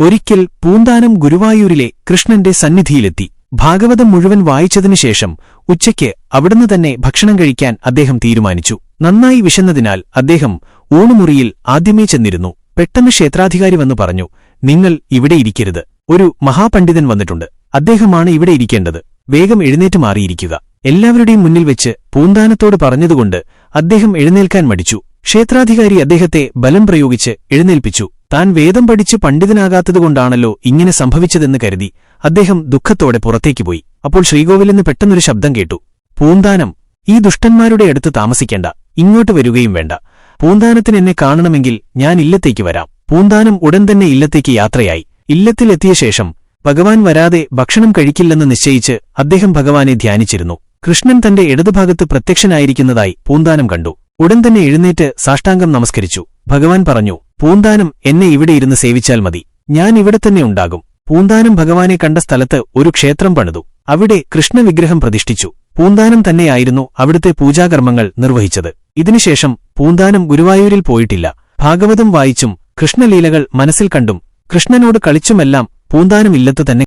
ഒരിക്കൽ പൂന്താനം ഗുരുവായൂരിലെ കൃഷ്ണന്റെ സന്നിധിയിലെത്തി. ഭാഗവതം മുഴുവൻ വായിച്ചതിനുശേഷം ഉച്ചയ്ക്ക് അവിടുന്ന് തന്നെ ഭക്ഷണം കഴിക്കാൻ അദ്ദേഹം തീരുമാനിച്ചു. നന്നായി വിശന്നതിനാൽ അദ്ദേഹം ഊണുമുറിയിൽ ആദ്യമേ ചെന്നിരുന്നു. പെട്ടെന്ന് ക്ഷേത്രാധികാരി വന്നു പറഞ്ഞു നിങ്ങൾ ഇവിടെ ഇരിക്കരുത്. ഒരു മഹാപണ്ഡിതൻ വന്നിട്ടുണ്ട്. അദ്ദേഹമാണ് ഇവിടെ ഇരിക്കേണ്ടത്. വേഗം എഴുന്നേറ്റ് മാറിയിരിക്കുക. എല്ലാവരുടെയും മുന്നിൽ വെച്ച് പൂന്താനത്തോട് പറഞ്ഞതുകൊണ്ട് അദ്ദേഹം എഴുന്നേൽക്കാൻ മടിച്ചു. ക്ഷേത്രാധികാരി അദ്ദേഹത്തെ ബലം പ്രയോഗിച്ച് എഴുന്നേൽപ്പിച്ചു. താൻ വേദം പഠിച്ച് പണ്ഡിതനാകാത്തതുകൊണ്ടാണല്ലോ ഇങ്ങനെ സംഭവിച്ചതെന്ന് കരുതി അദ്ദേഹം ദുഃഖത്തോടെ പുറത്തേക്ക് പോയി. അപ്പോൾ ശ്രീകോവിലെന്ന് പെട്ടെന്നൊരു ശബ്ദം കേട്ടു. പൂന്താനം. ഈ ദുഷ്ടന്മാരുടെ അടുത്ത് താമസിക്കേണ്ട. ഇങ്ങോട്ട് വരികയും വേണ്ട. പൂന്താനത്തിന് എന്നെ കാണണമെങ്കിൽ ഞാൻ ഇല്ലത്തേക്ക് വരാം. പൂന്താനം ഉടൻ തന്നെ ഇല്ലത്തേക്ക് യാത്രയായി. ഇല്ലത്തിലെത്തിയ ശേഷം ഭഗവാൻ വരാതെ ഭക്ഷണം കഴിക്കില്ലെന്ന് നിശ്ചയിച്ച് അദ്ദേഹം ഭഗവാനെ ധ്യാനിച്ചിരുന്നു. കൃഷ്ണൻ തന്റെ ഇടതുഭാഗത്ത് പ്രത്യക്ഷനായിരിക്കുന്നതായി പൂന്താനം കണ്ടു. ഉടൻ തന്നെ എഴുന്നേറ്റ് സാഷ്ടാംഗം നമസ്കരിച്ചു. ഭഗവാൻ പറഞ്ഞു പൂന്താനം എന്നെ ഇവിടെ ഇരുന്ന് സേവിച്ചാൽ മതി. ഞാൻ ഇവിടെ തന്നെ ഉണ്ടാകും. പൂന്താനം ഭഗവാനെ കണ്ട സ്ഥലത്ത് ഒരു ക്ഷേത്രം പണിതു. അവിടെ കൃഷ്ണവിഗ്രഹം പ്രതിഷ്ഠിച്ചു. പൂന്താനം തന്നെയായിരുന്നു അവിടുത്തെ പൂജാകർമ്മങ്ങൾ നിർവഹിച്ചത്. ഇതിനുശേഷം പൂന്താനം ഗുരുവായൂരിൽ പോയിട്ടില്ല. ഭാഗവതം വായിച്ചും കൃഷ്ണലീലകൾ മനസ്സിൽ കണ്ടും കൃഷ്ണനോട് കളിച്ചുമെല്ലാം പൂന്താനം ഇല്ലത്തു തന്നെ